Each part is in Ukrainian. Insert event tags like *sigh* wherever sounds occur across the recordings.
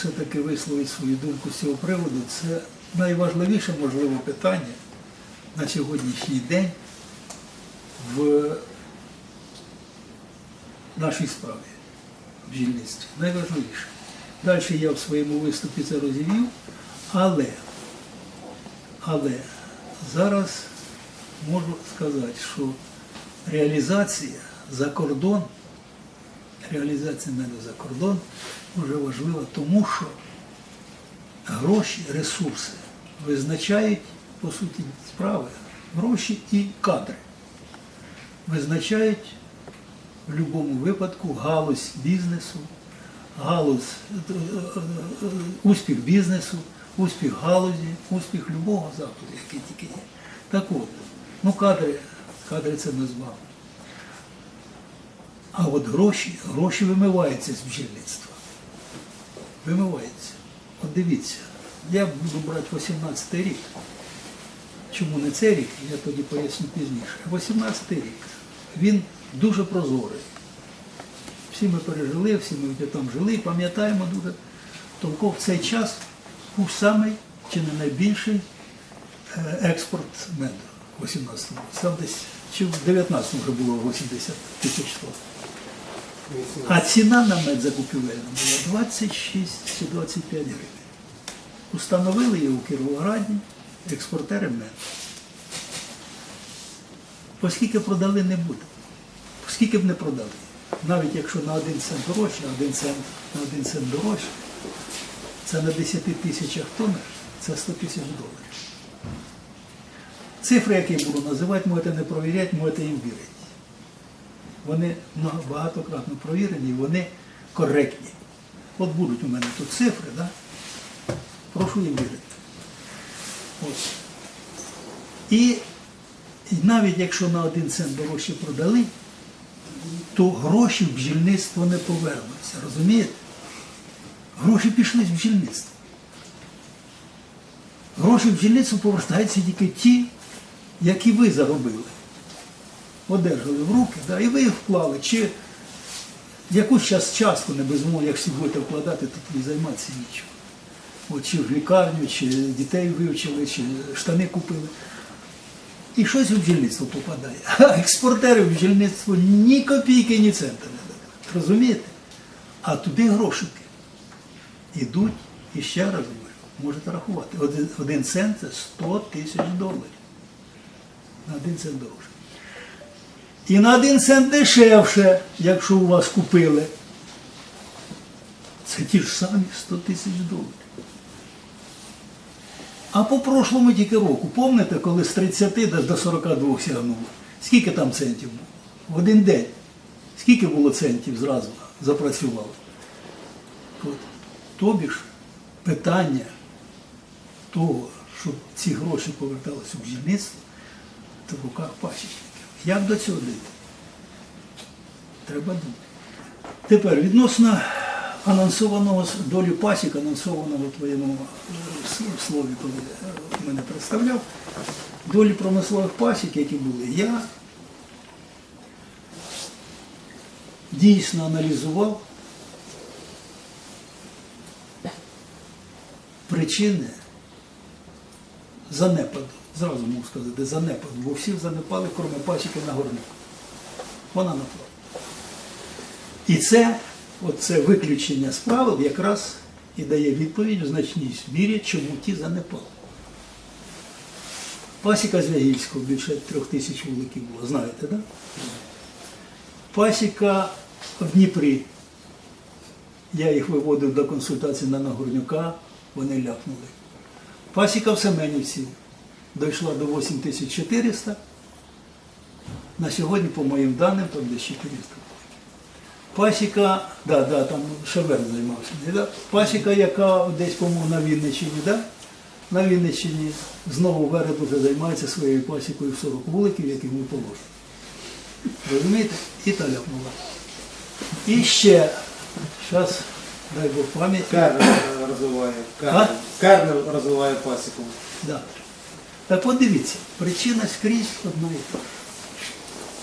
все-таки висловити свою думку з цього приводу. Це найважливіше, можливо, питання на сьогоднішній день в нашій справі в бджільництві. Найважливіше. Далі я в своєму виступі це розівів, але, але зараз можу сказати, що реалізація за кордон, реалізація меду за кордон дуже важлива, тому що гроші, ресурси визначають, по суті, справи, гроші і кадри. Визначають в будь-якому випадку галузь бізнесу, галузь, е, е, успіх бізнесу, успіх галузі, успіх любого заходу, який тільки є. Так от, ну кадри, кадри це вами. А от гроші, гроші вимиваються з бджільництва. Вимиваються. От дивіться, я буду брати 18 рік. Чому не цей рік, я тоді поясню пізніше. 18 рік. Він дуже прозорий. Всі ми пережили, всі ми там жили, пам'ятаємо дуже. Толков в цей час був самий чи не найбільший е, експорт меду в 18 році. Там десь чи в 19 вже було 80 тисяч тонн. А ціна на мед закупівельна була 26 чи 25 гривень. Установили її у Кіровограді експортери меду. Оскільки продали не буде. Скільки б не продали. Навіть якщо на один цент дорожче, один цент, на один цент дорожче, це на 10 тисячах тонн, це 100 тисяч доларів. Цифри, які я буду називати, можете не провіряти, можете їм вірити. Вони багатократно провірені, вони коректні. От будуть у мене тут цифри, да? прошу їм вірити. От. І, навіть якщо на один цент дорожче продали, то гроші в бджільництво не повернуться. Розумієте? Гроші пішли з бджільництва. Гроші в бджільництво повертаються тільки ті, які ви заробили. Одержали в руки, да, і ви їх вклали. Чи якусь час частку не безумовно, як всі будете вкладати, то тоді займатися нічого. От чи в лікарню, чи дітей вивчили, чи штани купили. І щось у бджільництво попадає. А експортери в бджільництво ні копійки, ні цента не дають. Розумієте? А туди грошики ідуть, і ще раз говорю, можете рахувати. Один, один цент це 100 тисяч доларів. На один цент дорожче. І на один цент дешевше, якщо у вас купили. Це ті ж самі 100 тисяч доларів. А по прошлому тільки року, пам'ятаєте, коли з 30 до- до 42 сягнуло? Скільки там центів було? В один день. Скільки було центів зразу запрацювало? От. Тобі ж питання того, щоб ці гроші поверталися у бджільництво, це в руках пасічників. Як до цього дійти? Треба думати. Тепер відносно анонсованого долі пасік, анонсованого в твоєму е, слові, коли е, мене представляв, долі промислових пасік, які були, я дійсно аналізував причини занепаду. Зразу можу сказати, занепаду, бо всі занепали, крім пасіки на горнику. Вона напала. І це, оце виключення з правил якраз і дає відповідь в значній мірі, чому ті занепали. Пасіка Звягільського більше трьох тисяч вуликів було, знаєте, так? Да? Пасіка в Дніпрі. Я їх виводив до консультації на Нагорнюка, вони ляпнули. Пасіка в Семенівці дійшла до 8400. На сьогодні, по моїм даним, там десь 400. Пасіка, да, да, там Шевер займався. Да? Пасіка, яка десь, по-моєму, на Вінниччині, да? на Вінниччині знову Веред вже займається своєю пасікою в 40 вуликів, яких ми положимо. Розумієте? І та ляпнула. І ще, зараз, дай Бог пам'яті. Кернел розвиває. Кернел. Кернел розвиває пасіку. Да. Так от дивіться, причина скрізь одна і та.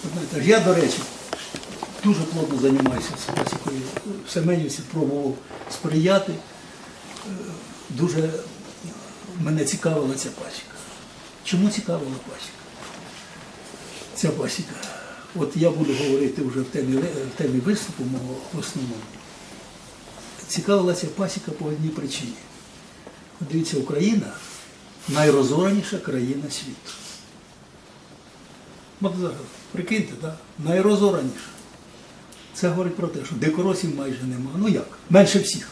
Одна і та ж. Я, до речі, дуже плотно займаюся пасікою. В Семенівці пробував сприяти. Е, Дуже мене цікавила ця пасіка. Чому цікавила пасіка? Ця пасіка. От я буду говорити вже в темі, в темі виступу мого основному. Цікавила ця пасіка по одній причині. Дивіться, Україна найрозореніша країна світу. Прикиньте, так? найрозореніша. Це говорить про те, що декоросів майже нема. Ну як? Менше всіх.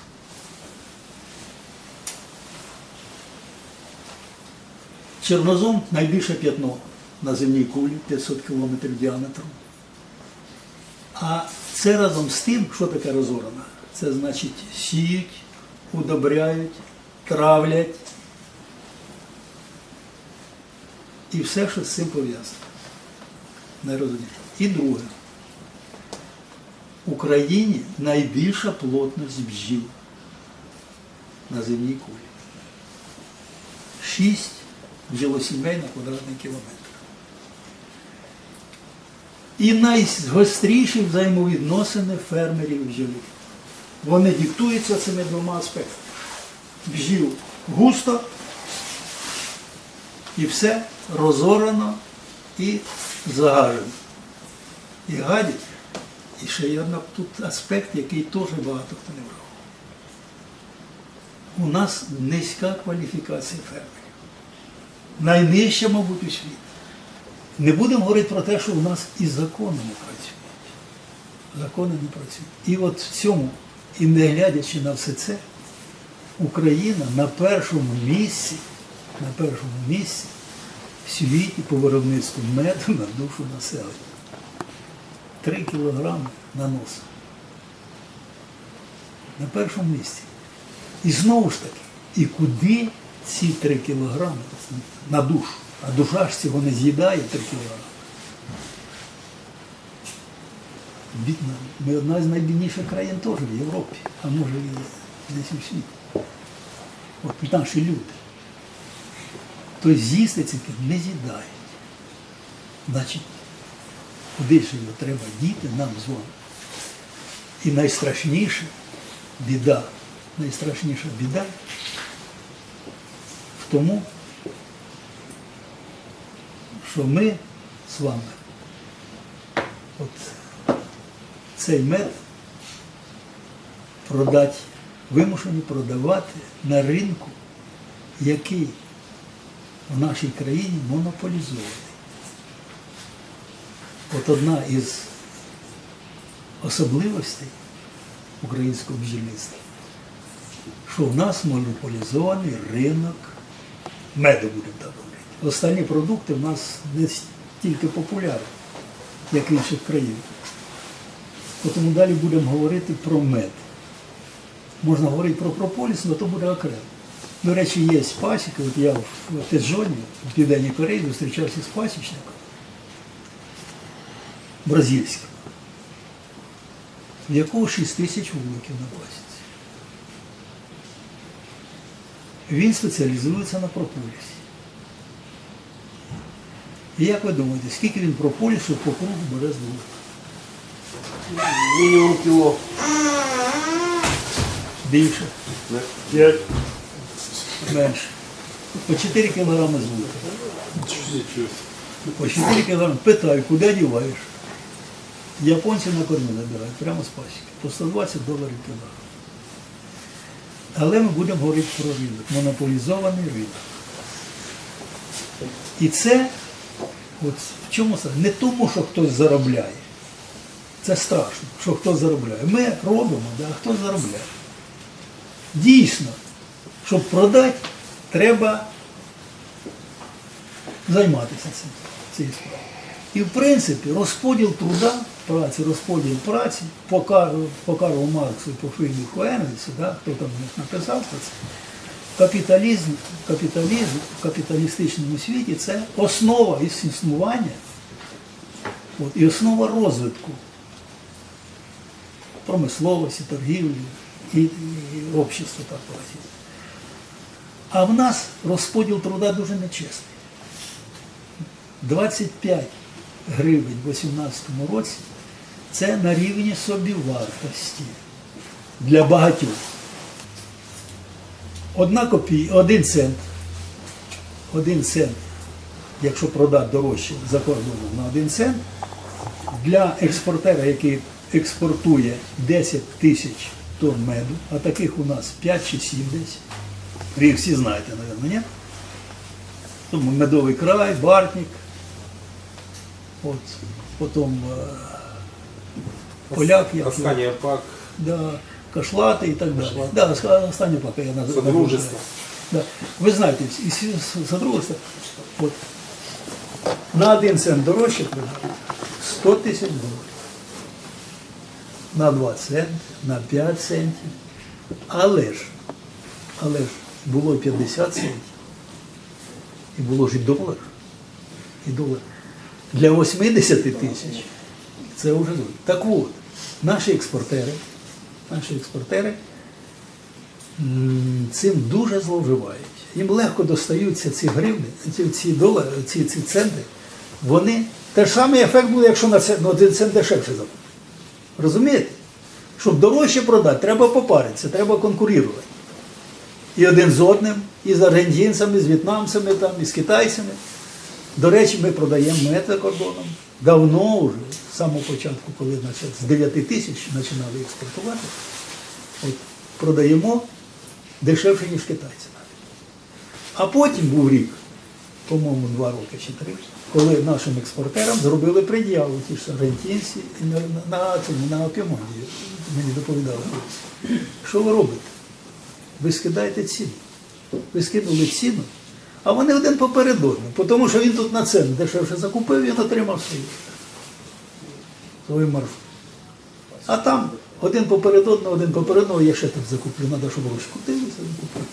Чорнозем найбільше п'ятно на земній кулі 500 кілометрів діаметром. А це разом з тим, що таке розорена? Це значить сіють, удобряють, травлять і все, що з цим пов'язано. Найрозумніше. І друге. В Україні найбільша плотність бджіл на земній кулі. Шість бджолосімей на квадратний кілометр. І найгостріші взаємовідносини фермерів бджолів. Вони диктуються цими двома аспектами. Бджіл густо і все розорано і загажено. І гадять. І ще є тут аспект, який теж багато хто не враховує. У нас низька кваліфікація фермерів. Найнижча, мабуть, у світі. Не будемо говорити про те, що у нас і закони не працюють. Закони не працюють. І от в цьому, і не глядячи на все це, Україна на першому місці, на першому місці в світі по виробництву меду на душу населення. Три кілограми на нос. На першому місці. І знову ж таки, і куди ці три кілограми на душу? А душа ж цього не з'їдає три кілограми. Ми одна з найбідніших країн теж в Європі, а може і десь у світі. От наші люди. Тобто з'їсти це не з'їдають. Значить, куди ж його треба діти нам з вами? І найстрашніше біда, найстрашніша біда в тому, що ми з вами от цей мед продати, вимушені продавати на ринку, який в нашій країні монополізований. От одна із особливостей українського бджільництва, що в нас монополізований ринок меду, будемо так говорити. Останні продукти в нас не стільки популярні, як в інших країнах. Тому далі будемо говорити про мед. Можна говорити про прополіс, але то буде окремо. До речі, є пасіка, от я в Теджоні, в Південній Кореї, зустрічався з пасічником бразильського, в якого 6 тисяч вуликів на пасіці. Він спеціалізується на прополісі. І як ви думаєте, скільки він прополісу по кругу бере з двох? Мінімум кіло. Більше, П'ять. менше. По 4 кілограми з вулика. По 4 кілограми. Питаю, куди діваєш? Японці на корму забирають, прямо з пасіки. По 120 доларів кілограм. Але ми будемо говорити про ринок, монополізований ринок. І це от в чому справа? Не тому, що хтось заробляє. Це страшно, що хтось заробляє. Ми робимо, а хто заробляє. Дійсно, щоб продати, треба займатися цим, цією справою. І в принципі розподіл труда, праці, розподіл праці по, Карлу, по Карлу Марксу і по Фрідріху Енгельсу, да, хто там написав про це, капіталізм, капіталізм в капіталістичному світі це основа існування от, і основа розвитку промисловості, торгівлі і, і общества так платить. А в нас розподіл труда дуже нечесний. 25 гривень у 2018 році Це на рівні собівартості для багатьох. Одна копій, один цент, один цент, якщо продати дорожче за кордоном на один цент, для експортера, який експортує 10 тисяч тонн меду, а таких у нас 5 чи 7 десь. Ви їх всі знаєте, мабуть, ні? Тому медовий край, бартник, от, потім е, поляк, як Останній пак. да, кашлати і так далі. Да, оста- останнє поки я наз- Содружество. Да. Ви знаєте, і всі с- содружество. От. На один цент дорожче 100 тисяч доларів. На 2 центи, на 5 центів. Але ж, але ж було 50 центів. І було ж і долар. І долар. Для 80 тисяч це вже дуже. Так от, наші експортери, наші експортери цим дуже зловживають. Їм легко достаються ці гривни, ці, долари, ці, ці центи. Вони те ж самий ефект буде, якщо на це один цент дешевше закупити. Розумієте? Щоб дорожче продати, треба попаритися, треба конкурувати. І один з одним, і з аргентинцями, з в'єтнамцями, там, і з китайцями. До речі, ми продаємо мед кордоном. Давно вже, з самого початку, коли значить, з 9 тисяч починали експортувати, от, продаємо дешевше, ніж китайці. А потім був рік, по-моєму, два роки чи три, коли нашим експортерам зробили пред'яву, ті ж аргентинці, на, на, на, Пімонді, мені доповідали. Що ви робите? Ви скидаєте ціну. Ви скинули ціну, а вони один поперед одним, тому що він тут на цену дешевше закупив, він отримав свою, свою маржу. А там один поперед одного, один поперед одного, я ще тут закуплю, треба, щоб ручку дивитися закуплю.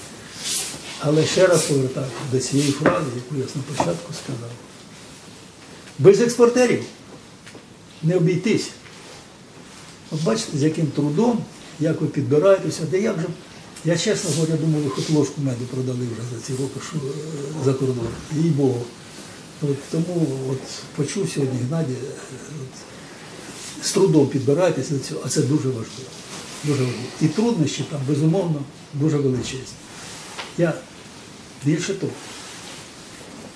Але ще раз повертаю до цієї фрази, яку я на початку сказав. Без експортерів не обійтись. От бачите, з яким трудом, як ви підбираєтеся, де я вже, я чесно говоря, думав, ви хоч ложку меду продали вже за ці роки що, е, за кордон. Їй Богу. От, тому от, почув сьогодні Геннадій, е, от, з трудом підбираєтеся до цього, а це дуже важливо. Дуже важливо. І труднощі там, безумовно, дуже величезні. Я більше того,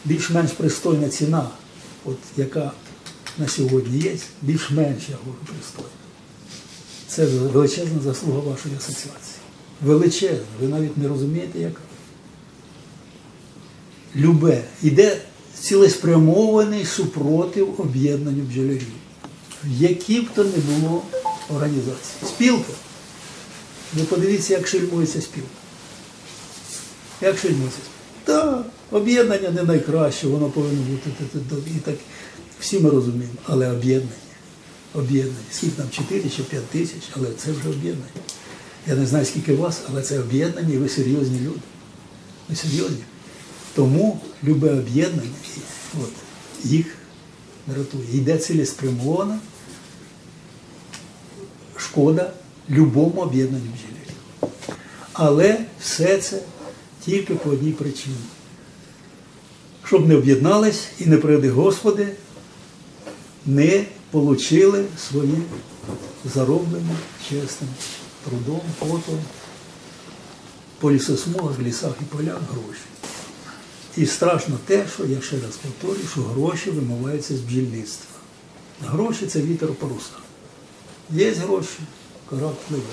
більш-менш пристойна ціна, от яка на сьогодні є, більш-менш я говорю пристойна. Це величезна заслуга вашої асоціації. Величезна. Ви навіть не розумієте, яка. Любе. Іде цілеспрямований супротив об'єднанню бджолярів. В які б то не було організації. Спілка. Ви подивіться, як шельмується спілка. Як шельмується спілка. Так, об'єднання не найкраще, воно повинно бути. І так всі ми розуміємо, але об'єднання. Об'єднання. Скільки там 4 чи 5 тисяч, але це вже об'єднання. Я не знаю, скільки вас, але це об'єднання, і ви серйозні люди. Ви серйозні. Тому любе об'єднання, от, їх не рятує. Йде цілеспрямована шкода любому об'єднанню бджілярів. Але все це тільки по одній причині. Щоб не об'єднались і не приведи Господи, не отримали свої зароблені чесним трудом, потом по лісосмугах, лісах і полях гроші. І страшно те, що я ще раз повторюю, що гроші вимиваються з бджільництва. Гроші це вітер у парусах. Є гроші, корабль пливе.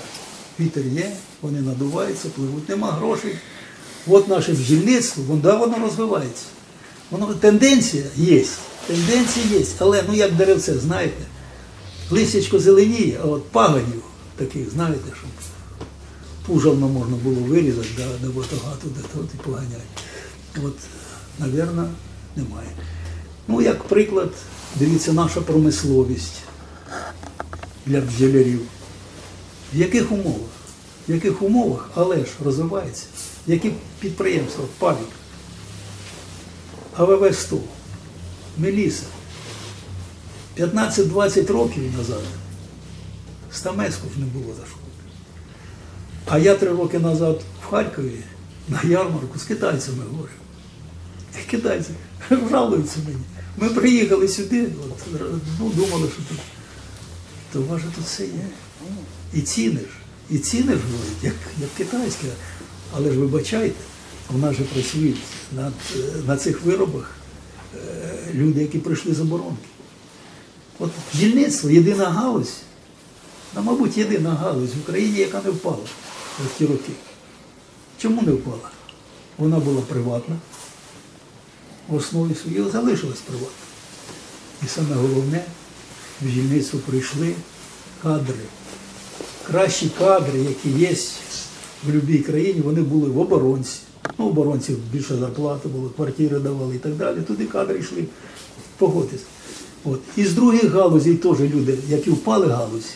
Вітер є, вони надуваються, пливуть. Нема грошей. От наше бджільництво, воно розвивається. Воно, тенденція є. Тенденція є. Але ну як деревце, знаєте, листячко зеленіє, а от паганів таких, знаєте, щоб пужавно можна було вирізати, да, да багато де тут і поганяти. От, напевно, немає. Ну, як приклад, дивіться, наша промисловість для бджолярів. В яких умовах? В яких умовах, але ж розвивається. Які підприємства, павік, АВВ 100, Меліса. 15-20 років назад Стамеску ж не було за що. А я три роки назад в Харкові на ярмарку з китайцями говорив. І Китайці *laughs* жалуються мені. Ми приїхали сюди, от, ну, думали, що тут то у вас же тут все є. І ціни ж, і ціни ж говорять, як, як китайське. Але ж вибачайте, нас же працюють над, на цих виробах е, люди, які пройшли заборонки. От дільництво, єдина галузь, ну, мабуть, єдина галузь в Україні, яка не впала в ті роки. Чому не впала? Вона була приватна, в основі своїй залишилась приватна. І саме головне, в дільництво прийшли кадри. Кращі кадри, які є в будь-якій країні, вони були в оборонці. Ну, оборонців більше зарплати було, квартири давали і так далі. Туди кадри йшли. Погодьтесь. От. І з других галузей теж люди, які впали галузі,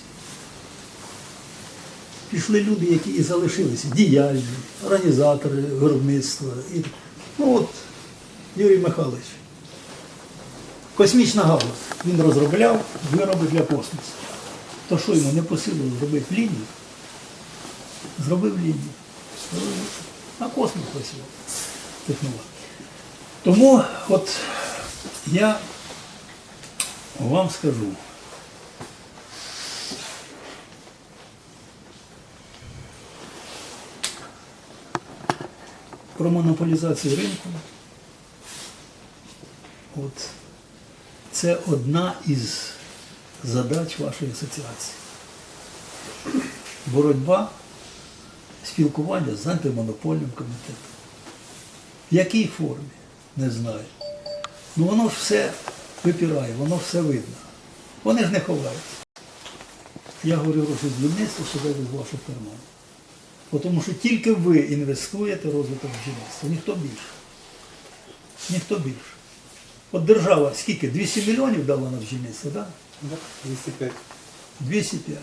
пішли люди, які і залишилися, діяльні, організатори виробництва. І, ну от, Юрій Михайлович, космічна галузь. Він розробляв вироби для космосу. То що йому не по силу зробити лінію? Зробив лінію. На космос працював. Технолог. Тому от я вам скажу. Про монополізацію ринку. От це одна із задач вашої асоціації. Боротьба, спілкування з антимонопольним комітетом. В якій формі? Не знаю. Ну воно ж все випирає, воно все видно. Вони ж не ховаються. Я говорю гроші з будівництва, що з ваших карманів. Бо Тому що тільки ви інвестуєте в розвиток бджільництва, ніхто більше. Ніхто більше. От держава скільки? 200 мільйонів дала на бджільництво, так? Да, 205. 205.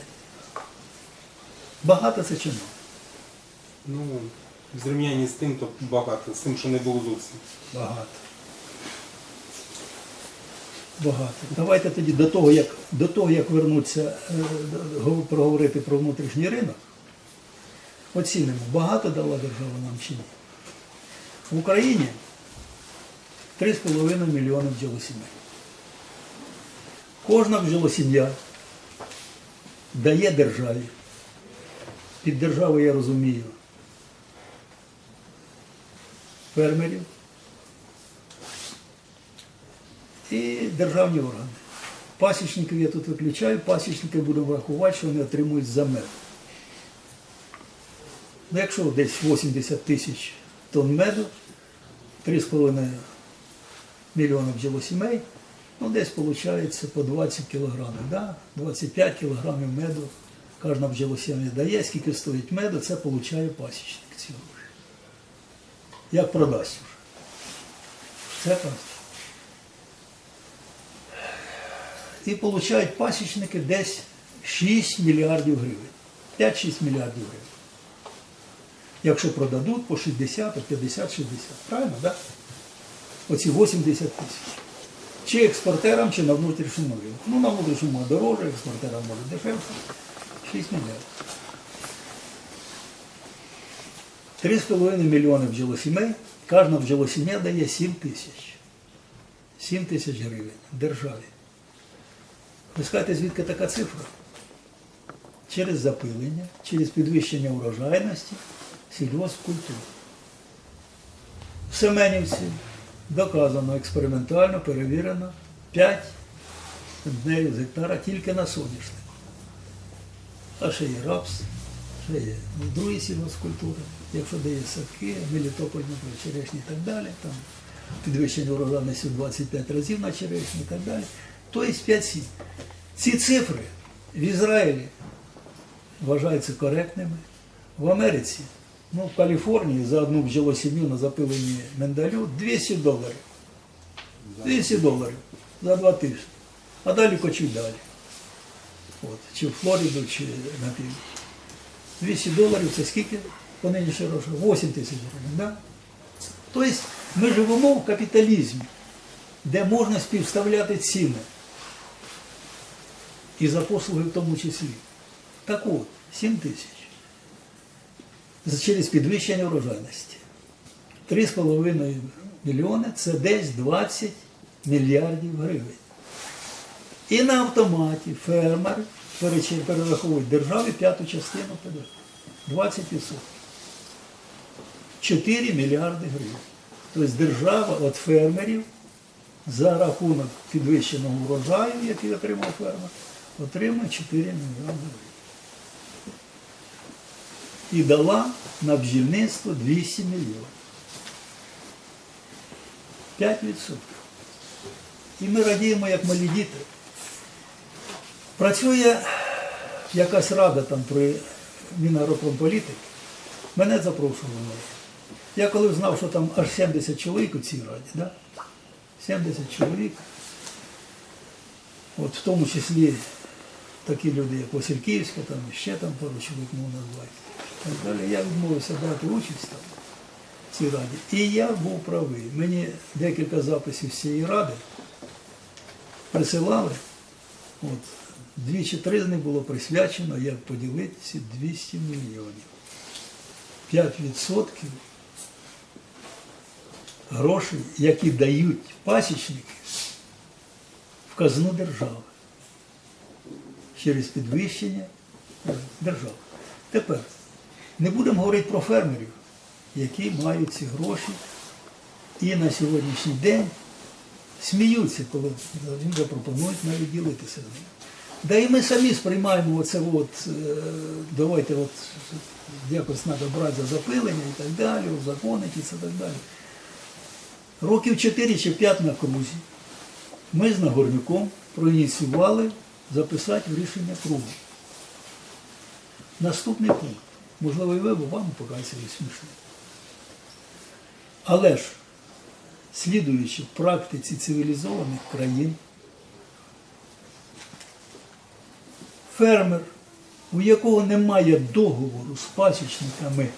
Багато це чи мало? Ну, в зрівнянні з тим, то багато, з тим, що не було зовсім. Багато. Багато. Давайте тоді до того, як, до того, як вернутися, е, проговорити про внутрішній ринок, оцінимо, багато дала держава нам чи ні. В Україні 3,5 мільйони бджолосімей. Кожна бджолосім'я дає державі. Під державою я розумію фермерів, і державні органи. Пасічників я тут виключаю, пасічники будемо врахувати, що вони отримують за мед. Ну, якщо десь 80 тисяч тонн меду, 3,5 мільйона бджолосімей, ну десь виходить по 20 кілограмів. Да? 25 кілограмів меду кожна бджолосім'я дає, скільки стоїть меду, це отримує пасічник ці. Як продасть вже. Це так. І получають пасічники десь 6 мільярдів гривень. 5-6 мільярдів гривень. Якщо продадуть по 60, 50, 60. Правильно, так? Да? Оці 80 тисяч. Чи експортерам, чи на внутрішньому ринку. Ну, на внутрішньому дороже, експортерам може дешевше. 6 мільярдів. 3,5 мільйони бджолосімей. Кожна бджолосім'я дає 7 тисяч. 7 тисяч гривень державі. Ви скажете, звідки така цифра? Через запилення, через підвищення урожайності сільгоспкультур. В Семенівці доказано експериментально, перевірено 5 центнерів з гектара тільки на соняшнику. А ще є рапс, ще є другі сільгоспкультури, якщо дає садки, Мелітополь, наприклад, черешні і так далі, там підвищення урожайності 25 разів на черешні і так далі. Тобто 5-7. Ці цифри в Ізраїлі вважаються коректними. В Америці, ну в Каліфорнії за одну бджолосім'ю на запиленні миндалю 200 доларів. 200 доларів за два тижні. А далі кочуть далі. От, чи в Флориду, чи на північ. 200 доларів це скільки по нинішній гроші? 8 тисяч гривень. Да? Тобто ми живемо в капіталізмі, де можна співставляти ціни. І за послуги в тому числі. Так от, 7 тисяч. Через підвищення урожайності. 3,5 мільйони це десь 20 мільярдів гривень. І на автоматі фермер перераховує державі п'яту частину ПДВ. 20%. 4 мільярди гривень. Тобто держава від фермерів за рахунок підвищеного врожаю, який отримав фермер, отримує 4 мільярди гривень. І дала на бджільництво 200 мільйонів. 5%. І ми радіємо, як малі діти. Працює якась рада там при Мінагропромполітики. Мене запрошували. Я коли знав, що там аж 70 чоловік у цій раді, да? 70 чоловік, от в тому числі такі люди, як Васильківська, там ще там пару чоловік можна назвати. Далі. Я відмовився брати участь там в цій раді. І я був правий. Мені декілька записів з цієї ради присилали. От, дві чи три з них було присвячено, як поділити ці 200 мільйонів. 5% грошей, які дають пасічники в казну держави через підвищення держави. Тепер не будемо говорити про фермерів, які мають ці гроші і на сьогоднішній день сміються, коли їм запропонують навіть ділитися з ними. Да і ми самі сприймаємо оце от, е, давайте от якось треба брати за запилення і так далі, узаконити і це так далі. Років 4 чи 5 на крузі ми з Нагорнюком проініціювали записати рішення кругу. Наступний пункт. Можливо, і ви, бо вам покажеться він смішний. Але ж, слідуючи в практиці цивілізованих країн, фермер, у якого немає договору з пасічниками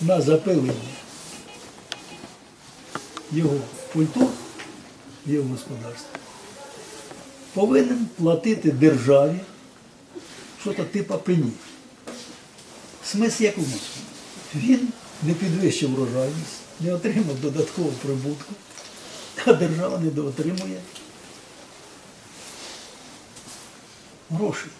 на запилення його культур, його господарства, повинен платити державі що-то типа пені. Смисл якому? Він не підвищив врожайність, не отримав додаткового прибутку, а держава не доотримує грошей.